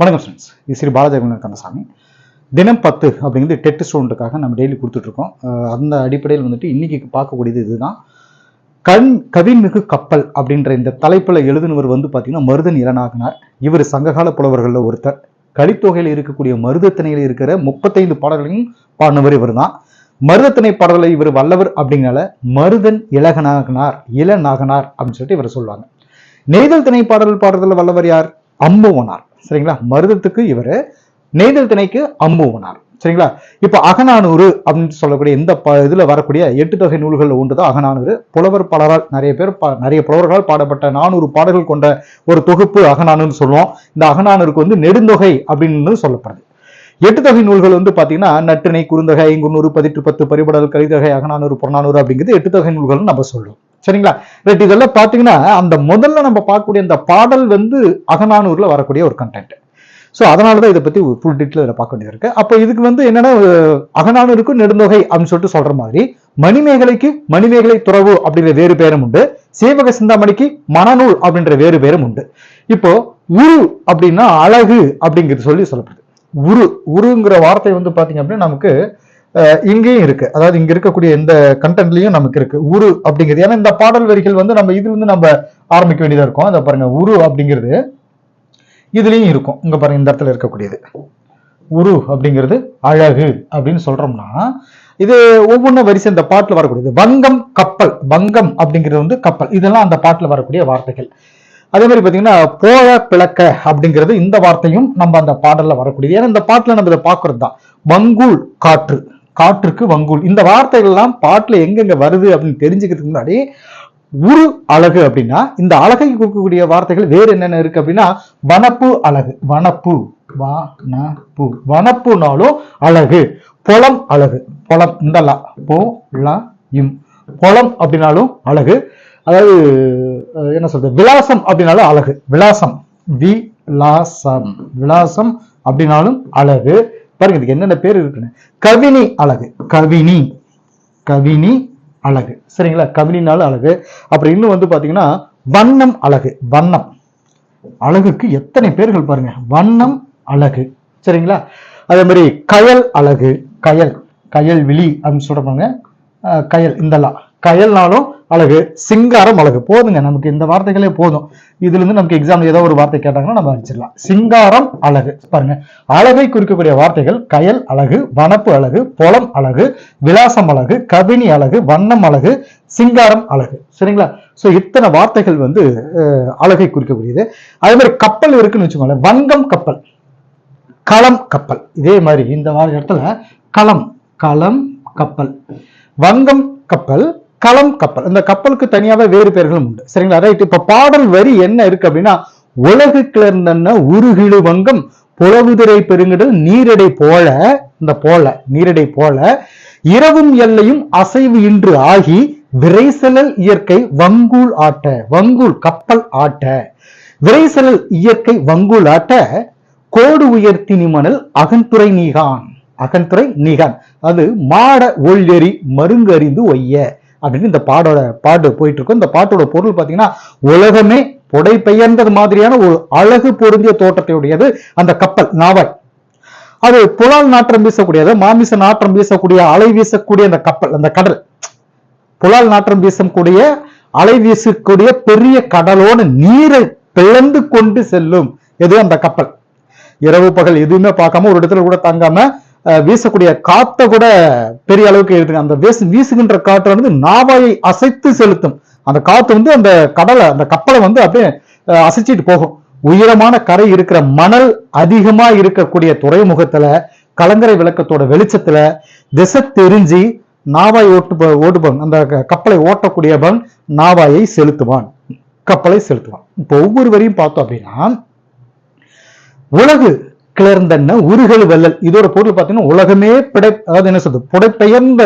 வணக்கம் ஃப்ரெண்ட்ஸ் இது ஸ்ரீ பாலாஜி கந்தசாமி. தினம் பத்து அப்படிங்கிறது டெட் ஸ்டூடெண்ட்டுக்காக நம்ம டெய்லி கொடுத்துட்ருக்கோம். அந்த அடிப்படையில் வந்துட்டு இன்னைக்கு பார்க்கக்கூடியது இதுதான். கண் கவின்மிகு கப்பல் அப்படின்ற இந்த தலைப்பில் எழுதினவர் வந்து பார்த்தீங்கன்னா மருதன் இளநாகனார் இவர் சங்ககால புலவர்களில் ஒருத்தர். கலித்தொகையில் இருக்கக்கூடிய மருதத்திணையில் இருக்கிற முப்பத்தைந்து பாடல்களையும் பாடினவர் இவர் தான் மருதத்திணை பாடல்களை இவர் வல்லவர் அப்படிங்கிறனால மருதன் இளகநாகனார் இளநாகனார் அப்படின்னு சொல்லிட்டு இவர் சொல்லுவாங்க. நெய்தல் திணை பாடல் பாடுறதுல வல்லவர் யார்? அம்புவனார். சரிங்களா? மருதத்துக்கு இவர் நெய்தல் திணைக்கு அம்புவனார் சரிங்களா? இப்போ அகநானூறு அப்படின்னு சொல்லக்கூடிய இந்த ப இதுல வரக்கூடிய எட்டு தொகை நூல்கள் ஒன்று தான் அகநானூறு. புலவர் பலரால் நிறைய பேர் பா- நிறைய புலவர்களால் பாடப்பட்ட நானூறு பாடல்கள் கொண்ட ஒரு தொகுப்பு அகநானூறு சொல்லுவோம். இந்த அகநானூருக்கு வந்து நெடுந்தொகை அப்படின்னு சொல்லப்படுது. எட்டு தொகை நூல்கள் வந்து பாத்தீங்கன்னா நற்றிணை குறுந்தொகை ஐங்குநூறு பதிற்று பத்து பரிபடல் கலித்தொகை அகநானூறு புறநானூறு அப்படிங்கிறது எட்டு தொகை நூல்கள்னு நம்ம சொல்லுவோம் சரிங்களா? ரைட் இதெல்லாம் பார்த்தீங்கன்னா அந்த முதல்ல நம்ம பார்க்கக்கூடிய அந்த பாடல் வந்து அகநானூரில் வரக்கூடிய ஒரு கண்டென்ட் ஸோ அதனால தான் இதை பற்றி ஃபுல் டீட்டெயில் இதில் பார்க்க வேண்டியது இருக்கு அப்போ இதுக்கு வந்து என்னன்னா அகநானூருக்கும் அகநானூருக்கு நெடுந்தொகை அப்படின்னு சொல்லிட்டு சொல்ற மாதிரி மணிமேகலைக்கு மணிமேகலை துறவு அப்படிங்கிற வேறு பேரும் உண்டு. சீவக சிந்தாமணிக்கு மணநூல் அப்படின்ற வேறு பேரும் உண்டு. இப்போ உரு அப்படின்னா அழகு அப்படிங்கிறது சொல்லி சொல்லப்படுது. உரு உருங்கிற வார்த்தை வந்து பார்த்தீங்க அப்படின்னா நமக்கு இங்கேயும் இருக்கு. அதாவது இங்க இருக்கக்கூடிய எந்த கண்டென்ட்லயும் நமக்கு இருக்கு. உரு அப்படிங்கிறது. ஏன்னா இந்த பாடல் வரிகள் வந்து நம்ம இதுல இருந்து நம்ம ஆரம்பிக்க வேண்டியதா இருக்கும். அதை பாருங்க. உரு அப்படிங்கிறது இதுலயும் இருக்கும். இங்க பாருங்க இந்த இடத்துல இருக்கக்கூடியது. உரு அப்படிங்கிறது அழகு அப்படின்னு சொல்றோம்னா இது ஒவ்வொன்றும் வரிசை இந்த பாட்டில் வரக்கூடியது. வங்கம் கப்பல். வங்கம் அப்படிங்கிறது வந்து கப்பல். இதெல்லாம் அந்த பாட்டில் வரக்கூடிய வார்த்தைகள். அதே மாதிரி பார்த்தீங்கன்னா போழ பிளக்க அப்படிங்கிறது இந்த வார்த்தையும் நம்ம அந்த பாடலில் வரக்கூடியது. ஏன்னா இந்த பாட்டில் நம்ம இதை பார்க்கறது தான் வங்கூல் காற்று. காற்றுக்கு வங்கூல். இந்த வார்த்தைகள் எல்லாம் பாட்டுல எங்கெங்க வருது அப்படின்னு தெரிஞ்சுக்கிறதுக்கு முன்னாடி உரு அழகு அப்படின்னா இந்த அழகை கொடுக்கக்கூடிய வார்த்தைகள் வேறு என்னென்ன இருக்கு அப்படின்னா வனப்பு அழகு. வனப்பு. வனப்பு. வனப்புனாலும் அழகு. புலம் அழகு. புலம் இந்த லா போ இம். புலம் அப்படின்னாலும் அழகு. அதாவது என்ன சொல்றது? விலாசம் அப்படின்னாலும் அழகு. விலாசம். விலாசம். விலாசம் அப்படின்னாலும் அழகு. பாருங்க இதுக்கு என்னென்ன பேர் இருக்குன்னு. கவினி அழகு. கவினி. கவினி அழகு. சரிங்களா? கவினினாலும் அழகு. அப்புறம் இன்னும் வந்து பாத்தீங்கன்னா வண்ணம் அழகு. வண்ணம். அழகுக்கு எத்தனை பேர்கள் பாருங்க. வண்ணம் அழகு. சரிங்களா? அதே மாதிரி கயல் அழகு. கயல். கயல் விழி அப்படின்னு சொல்றாங்க அஹ், கயல் இந்தலாம் கயல்னாலும் அழகு சிங்காரம் அழகு. போதுங்க நமக்கு இந்த வார்த்தைகளே போதும். இதுல இருந்து நமக்கு எக்ஸாம் ஏதோ ஒரு வார்த்தை கேட்டாங்கன்னா நம்ம அடிச்சிடலாம் சிங்காரம் அழகு. பாருங்க அழகை குறிக்கக்கூடிய வார்த்தைகள் கயல் அழகு வனப்பு அழகு பொலம் அழகு விலாசம் அழகு கவினி அழகு வண்ணம் அழகு சிங்காரம் அழகு. சரிங்களா? சோ இத்தனை வார்த்தைகள் வந்து அழகை குறிக்கக்கூடியது. அதே மாதிரி கப்பல் இருக்குன்னு வச்சுக்கோங்களேன். வங்கம் கப்பல் களம் கப்பல். இதே மாதிரி இந்த மாதிரி இடத்துல களம் களம் கப்பல். வங்கம் கப்பல் களம் கப்பல். இந்த கப்பலுக்கு தனியாக வேறு பெயர்களும் உண்டு. சரிங்களா? ரைட் இப்ப பாடல் வரி என்ன இருக்கு அப்படின்னா உலகு கிளர்ந்தன்ன உருகிழு வங்கம் புலவுதிரை பெருங்கடல் நீரடை போல இந்த போல நீரடை போல இரவும் எல்லையும் அசைவு இன்று ஆகி விரைசலல் இயற்கை வங்கூல் ஆட்ட வங்கூல் கப்பல் ஆட்ட விரைசலல் இயற்கை வங்கூல் ஆட்ட கோடு உயர்த்தி நிமணல் அகன்துறை நீகான். அகன்துறை நீகான். அது மாட ஒள்ளெறி மருங்கறிந்து ஒய்ய. அப்படின்னு இந்த பாடோட பாட்டு போயிட்டு இருக்கும் இந்த பாட்டோட பொருள் பாத்தீங்கன்னா உலகமே புடை பெயர்ந்தது மாதிரியான ஒரு அழகு பொருந்திய தோட்டத்தையுடையது அந்த கப்பல் நாவாய் அது புலால் நாற்றம் வீசக்கூடியது மாமிச நாற்றம் வீசக்கூடிய அலை வீசக்கூடிய அந்த கப்பல் அந்த கடல். புலால் நாற்றம் வீசக்கூடிய அலை வீசக்கூடிய பெரிய கடலோட நீரை பிளந்து கொண்டு செல்லும் எது அந்த கப்பல். இரவு பகல் எதுவுமே பார்க்காம ஒரு இடத்துல கூட தங்காம வீசக்கூடிய காத்த கூட பெரிய அளவுக்கு இருக்குங்க அந்த வீசு வீசுகின்ற காற்று வந்து நாவாயை அசைத்து செலுத்தும். அந்த காத்து வந்து அந்த கடலை அந்த கப்பலை வந்து அப்படியே அசைச்சிட்டு போகும். உயரமான கரை இருக்கிற மணல் அதிகமா இருக்கக்கூடிய துறைமுகத்துல கலங்கரை விளக்கத்தோட வெளிச்சத்துல திசை தெரிஞ்சு நாவாய் ஓட்டு ஓட்டுபவன் அந்த கப்பலை ஓட்டக்கூடியவன் நாவாயை செலுத்துவான். கப்பலை செலுத்துவான். இப்போ ஒவ்வொரு வரையும் பார்த்தோம் அப்படின்னா உலகு கிளர்ந்தன்ன? உருகல் வெள்ளல். இதோட பொருள் பார்த்தீங்கன்னா உலகமே பிடை அதாவது என்ன சொல்றது? புடைப்பெயர்ந்த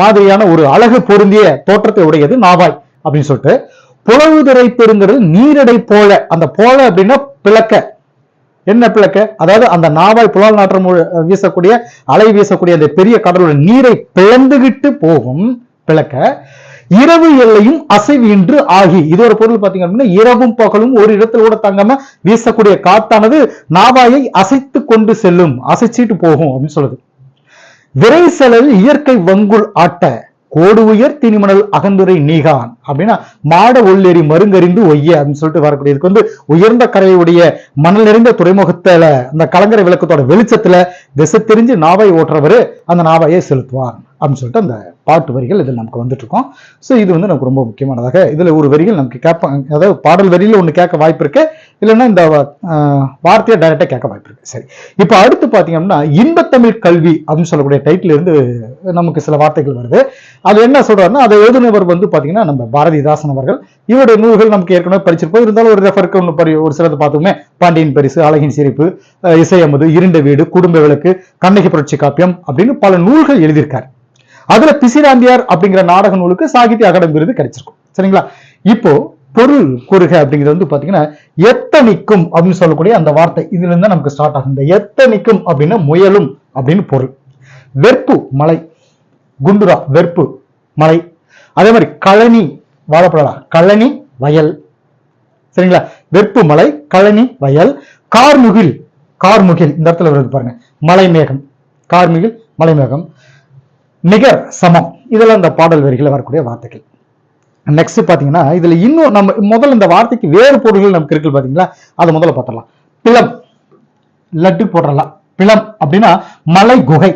மாதிரியான ஒரு அழகு பொருந்திய தோற்றத்தை உடையது நாவாய் அப்படின்னு சொல்லிட்டு புலவுதிரை பெருங்கிறது நீரடை போல. அந்த போல அப்படின்னா பிளக்க. என்ன பிளக்க? அதாவது அந்த நாவாய் புலால் நாற்றம் வீசக்கூடிய அலை வீசக்கூடிய அந்த பெரிய கடலோட நீரை பிளந்துகிட்டு போகும் பிளக்க. இரவு எல்லையும் அசைவின்றி ஆகி. இது ஒரு பொருள் பாத்தீங்க அப்படின்னா இரவும் பகலும் ஒரு இடத்துல கூட தங்காம வீசக்கூடிய காத்தானது நாவாயை அசைத்து கொண்டு செல்லும். அசைச்சிட்டு போகும் அப்படின்னு சொல்லுது. விரை செலவில் இயற்கை வங்குள் ஆட்ட. கோடு உயர் திணிமணல் அகந்துரை நீகான். அப்படின்னா மாட உள்ளெறி மருங்கறிந்து ஒய்ய அப்படின்னு சொல்லிட்டு வரக்கூடிய இதுக்கு வந்து உயர்ந்த கரையுடைய மணல் நிறைந்த துறைமுகத்துல அந்த கலங்கரை விளக்கத்தோட வெளிச்சத்துல திசை தெரிஞ்சு நாவை ஓட்டுறவரு அந்த நாவையை செலுத்துவார் அப்படின்னு சொல்லிட்டு அந்த பாட்டு வரிகள் இதில் நமக்கு வந்துட்டு இருக்கோம் ஸோ இது வந்து நமக்கு ரொம்ப முக்கியமானதாக இதுல ஒரு வரிகள் நமக்கு கேட்பாங்க அதாவது பாடல் வரியில ஒன்று கேட்க வாய்ப்பு இருக்கு. இல்லைன்னா இந்த வார்த்தையை டைரக்டா கேட்க வாய்ப்பு இருக்கு. சரி. இப்போ அடுத்து பாத்தீங்கன்னா இன்பத்தமிழ் கல்வி அப்படின்னு சொல்லக்கூடிய டைட்டில் இருந்து நமக்கு சில வார்த்தைகள் வருது. அது என்ன சொல்றாருன்னா அதை எழுதுனவர் வந்து பாத்தீங்கன்னா நம்ம பாரதிதாசன் அவர்கள். இவருடைய நூல்கள் நமக்கு ஏற்கனவே படிச்சிருப்போம். இருந்தாலும் ஒரு ரெஃபருக்கு ஒன்று படி ஒரு சிலது பார்த்தோமே பாண்டியன் பரிசு அழகின் சிரிப்பு இசையமது இசையமுது இருண்ட வீடு குடும்ப விளக்கு கண்ணகி புரட்சி காப்பியம் அப்படின்னு பல நூல்கள் எழுதியிருக்காரு. அதுல பிசிராந்தியார் அப்படிங்கிற நாடக நூலுக்கு சாகித்ய அகாடமி விருது கிடைச்சிருக்கும். சரிங்களா? இப்போ பொருள் கூறுக அப்படிங்கிறது வந்து பாத்தீங்கன்னா எத்தனிக்கும் அப்படின்னு சொல்லக்கூடிய அந்த வார்த்தை இதுல இருந்து தான் நமக்கு ஸ்டார்ட் ஆகும் இந்த எத்தனிக்கும் அப்படின்னா முயலும் அப்படின்னு பொருள். வெற்பு மலை. குண்டுரா வெற்பு மலை. அதே மாதிரி கழனி வாழப்படலாம் கழனி வயல். சரிங்களா? வெப்பு மலை கழனி வயல். கார்முகில் கார்முகில் இந்த இடத்துல வருது பாருங்க. மலை மேகம் கார்முகில் மலை மேகம் நிகர் சமம். இதெல்லாம் இந்த பாடல் வரிகளில் வரக்கூடிய வார்த்தைகள். நெக்ஸ்ட் பாத்தீங்கன்னா இதுல இன்னும் நம்ம முதல்ல இந்த வார்த்தைக்கு வேறு பொருள்கள் நமக்கு இருக்குது பார்த்தீங்களா? அதை முதல்ல பார்த்தலாம் பிளம். லட்டு போடுறலாம் பிளம் அப்படின்னா மலை குகை.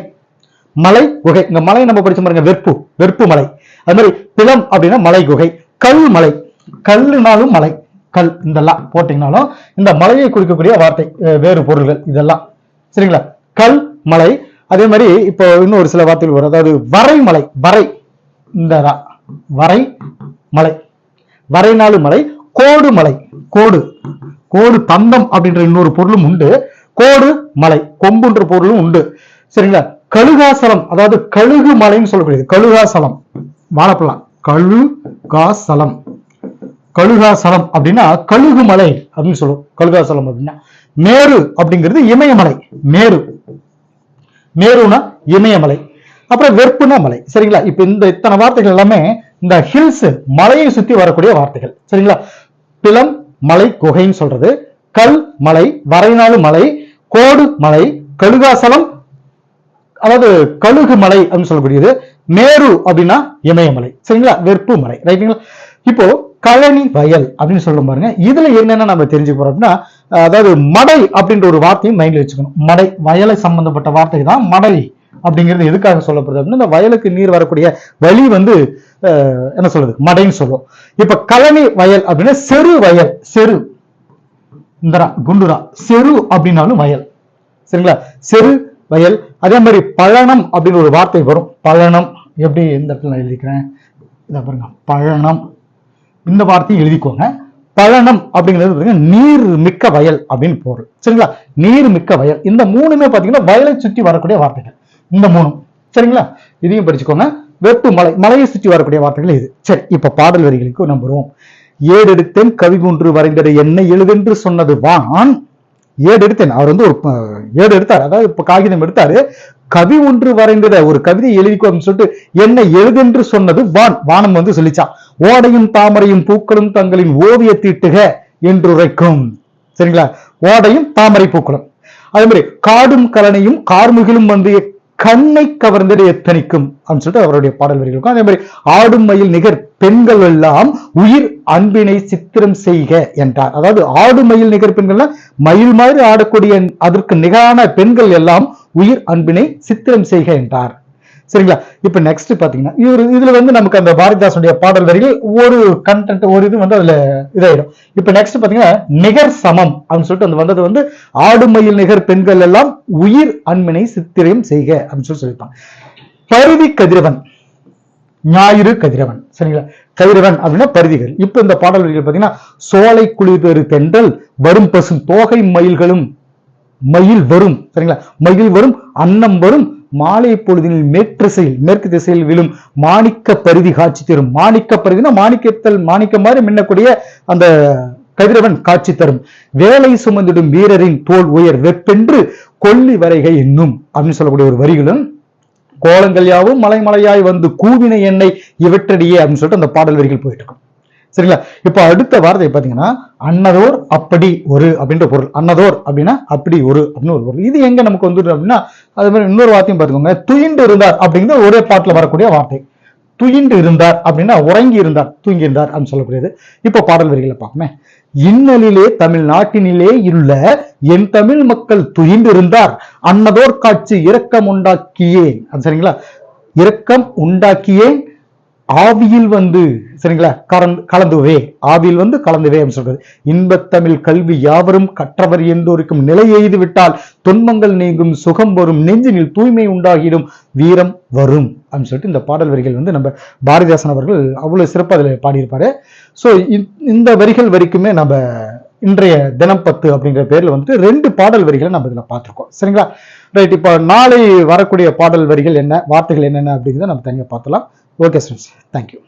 மலை குகை. இந்த மலை நம்ம படிச்ச பாருங்க வெற்பு. வெற்பு மலை. அது மாதிரி பிளம் அப்படின்னா மலை குகை. கல் மலை. கல்லுனாலும் மலை. கல் இதெல்லாம் போட்டீங்கனாலும் இந்த மலையை குறிக்கக்கூடிய வார்த்தை வேறு பொருள்கள் இதெல்லாம். சரிங்களா? கல் மலை. அதே மாதிரி இப்போ இன்னும் ஒரு சில வார்த்தைகள் வரும். அதாவது வரைமலை வரை. இந்த வரை மலை. வரைநாளு மலை கோடு மலை. கோடு. கோடு தந்தம் அப்படின்ற இன்னொரு பொருளும் உண்டு. கோடு மலை கொம்புன்ற பொருளும் உண்டு. சரிங்களா? கழுகாசலம் அதாவது கழுகு மலைன்னு சொல்லக்கூடியது. கழுகாசலம். வாழப்படலாம். கழுகாசலம். கழுகாசலம் அப்படின்னா கழுகு மலை அப்படின்னு சொல்லுவோம். கழுகாசலம் அப்படின்னா மேரு அப்படிங்கிறது இமயமலை. மேரு. மேருனா இமயமலை. அப்புறம் வெற்புனா மலை. சரிங்களா? இப்ப இந்த இத்தனை வார்த்தைகள் எல்லாமே இந்த ஹில்ஸ் மலையை சுத்தி வரக்கூடிய வார்த்தைகள். சரிங்களா? பிளம் மலை குகைன்னு சொல்றது. கல் மலை வரைநாடு மலை கோடு மலை கழுகாசலம் அதாவது கழுகு மலை அப்படின்னு சொல்லக்கூடியது. மேரு அப்படின்னா இமயமலை. சரிங்களா? வெற்பு மலை. ரைட்டுங்களா இப்போ கழனி வயல் அப்படின்னு சொல்ல பாருங்க. இதுல என்னென்ன நம்ம தெரிஞ்சுக்க போறோம் அப்படின்னா அதாவது மடை அப்படின்ற ஒரு வார்த்தையும் மைண்ட்ல வச்சுக்கணும். மடை வயலை சம்பந்தப்பட்ட வார்த்தை தான் மடை அப்படிங்கிறது எதுக்காக சொல்லப்படுது அப்படின்னா இந்த வயலுக்கு நீர் வரக்கூடிய வழி வந்து என்ன சொல்றது? மடைன்னு சொல்லுவோம் இப்ப கழனி வயல் அப்படின்னா செரு வயல். செரு. இந்தரா குண்டுரா. செரு அப்படின்னாலும் வயல். சரிங்களா? செரு வயல். அதே மாதிரி பழனம் அப்படின்னு ஒரு வார்த்தை வரும். பழனம். எப்படி இந்த இடத்துல நான் எழுதிக்கிறேன்? இதை பாருங்க. பழனம். இந்த வார்த்தையை எழுதிக்கோங்க. பழனம் அப்படிங்கிறது பார்த்தீங்கன்னா நீர் மிக்க வயல் அப்படின்னு பொருள். சரிங்களா? நீர் மிக்க வயல். இந்த மூணுமே பாத்தீங்கன்னா வயலை சுற்றி வரக்கூடிய வார்த்தைகள். இந்த மூணும். சரிங்களா? இதையும் படிச்சுக்கோங்க. வெப்பு மலை மலையை சுற்றி வரக்கூடிய வார்த்தைகள் இது. சரி இப்ப பாடல் வரிகளுக்கு நம்ம வருவோம் ஏடெடுத்தேன் கவி ஒன்று வரைந்தது என்ன எழுதென்று சொன்னது வான். ஏடு எடுத்தேன் அவர் வந்து ஒரு ஏடு எடுத்தார் அதாவது இப்ப காகிதம் எடுத்தாரு. கவி ஒன்று வரைந்தத ஒரு கவிதை எழுதிக்கோன்னு சொல்லிட்டு என்ன எழுதென்று சொன்னது வான். வானம் வந்து சொல்லிச்சான். ஓடையும் தாமரையும் பூக்களும் தங்களின் ஓவிய தீட்டுக என்று உரைக்கும் சரிங்களா? ஓடையும் தாமரை பூக்களும். அதே மாதிரி காடும் கலனையும் கார்முகிலும் வந்து கண்ணை கவர்ந்தது எத்தனைக்கும்? அப்படின்னு சொல்லிட்டு அவருடைய பாடல் வரிகள் இருக்கும். அதே மாதிரி ஆடும் மயில் நிகர் பெண்கள் எல்லாம் உயிர் அன்பினை சித்திரம் செய்க என்றார். அதாவது ஆடும் மயில் நிகர் பெண்கள்லாம் மயில் மாதிரி ஆடக்கூடிய அதற்கு நிகரான பெண்கள் எல்லாம் உயிர் அன்பினை சித்திரம் செய்க என்றார். சரிங்களா? இப்ப நெக்ஸ்ட் பாத்தீங்கன்னா இவர் இதுல வந்து நமக்கு அந்த பாரதிதாசனுடைய பாடல் வரிகள் ஒரு கண்டென்ட் ஒரு இது வந்து அதுல இதாயிடும். இப்ப நெக்ஸ்ட் பாத்தீங்கன்னா நிகர் சமம் அப்படின்னு சொல்லிட்டு அந்த வந்தது வந்து ஆடுமயில் நிகர் பெண்கள் எல்லாம் உயிர் அன்பினை சித்திரையும் செய்க அப்படின்னு சொல்லி சொல்லியிருப்பாங்க. பருதி கதிரவன் ஞாயிறு கதிரவன் சரிங்களா? கதிரவன் அப்படின்னா பருதிகள். இப்ப இந்த பாடல் வரிகள் பாத்தீங்கன்னா சோலை குளிர் தென்றல் வரும் பசும் தோகை மயில்களும் மயில் வரும் சரிங்களா? மயில் வரும் அன்னம் வரும் மாலை பொழுதினில் மேற்றிசையில் மேற்கு திசையில் விழும் மாணிக்க பருதி காட்சி தரும். மாணிக்க பருதினா மாணிக்கத்தல் மாணிக்க மாதிரி மின்னக்கூடிய அந்த கதிரவன் காட்சி தரும். வேலை சுமந்திடும் வீரரின் தோல் உயர் வெப்பென்று கொல்லி வரைகை என்னும் அப்படின்னு சொல்லக்கூடிய ஒரு வரிகளும் கோலங்கள் யாவும் மலைமலையாய் வந்து கூவின எண்ணெய் இவற்றடியே அப்படின்னு சொல்லிட்டு அந்த பாடல் வரிகள் போயிட்டு இருக்கும் சரிங்களா? இப்போ அடுத்த வார்த்தை பார்த்தீங்கன்னா அன்னதோர் அப்படி ஒரு அப்படின்ற பொருள். அன்னதோர் அப்படின்னா அப்படி ஒரு அப்படின்னு ஒரு பொருள். இது எங்க நமக்கு வந்துடும் அப்படின்னா அது மாதிரி இன்னொரு வார்த்தையும் பார்த்துக்கோங்க துயிண்டு இருந்தார் அப்படிங்கிற ஒரே பாட்டில் வரக்கூடிய வார்த்தை. துயிண்டு இருந்தார் அப்படின்னா உறங்கி இருந்தார் தூங்கி இருந்தார் அப்படின்னு சொல்லக்கூடியது. இப்போ பாடல் வரிகளை பார்ப்போமே. இன்னலிலே தமிழ்நாட்டினிலே உள்ள என் தமிழ் மக்கள் துயிண்டு இருந்தார். அன்னதோர் காட்சி இரக்கம் உண்டாக்கியே அது சரிங்களா? இரக்கம் உண்டாக்கியேன் ஆவியில் வந்து சரிங்களா? கலந்து கலந்துவே. ஆவியில் வந்து கலந்துவே சொல்றது. இன்பத்தமிழ் கல்வி யாவரும் கற்றவர் என்றோருக்கும் நிலை எய்து விட்டால் துன்பங்கள் நீங்கும் சுகம் வரும் நெஞ்சினில் தூய்மை உண்டாகிடும் வீரம் வரும் அப்படின்னு சொல்லிட்டு இந்த பாடல் வரிகள் வந்து நம்ம பாரதிதாசன் அவர்கள் அவ்வளவு சிறப்பாக அதில் பாடியிருப்பாரு. ஸோ இந்த வரிகள் வரைக்குமே நம்ம இன்றைய தினம் பத்து அப்படிங்கிற பேர்ல வந்துட்டு ரெண்டு பாடல் வரிகளை நம்ம இதில் பார்த்துருக்கோம். சரிங்களா? ரைட் இப்போ நாளை வரக்கூடிய பாடல் வரிகள் என்ன வார்த்தைகள் என்னென்ன அப்படிங்கிறத நம்ம தனியாக பார்த்தலாம் ஓகே ஸ்டூடெண்ட்ஸ் தேங்க்யூ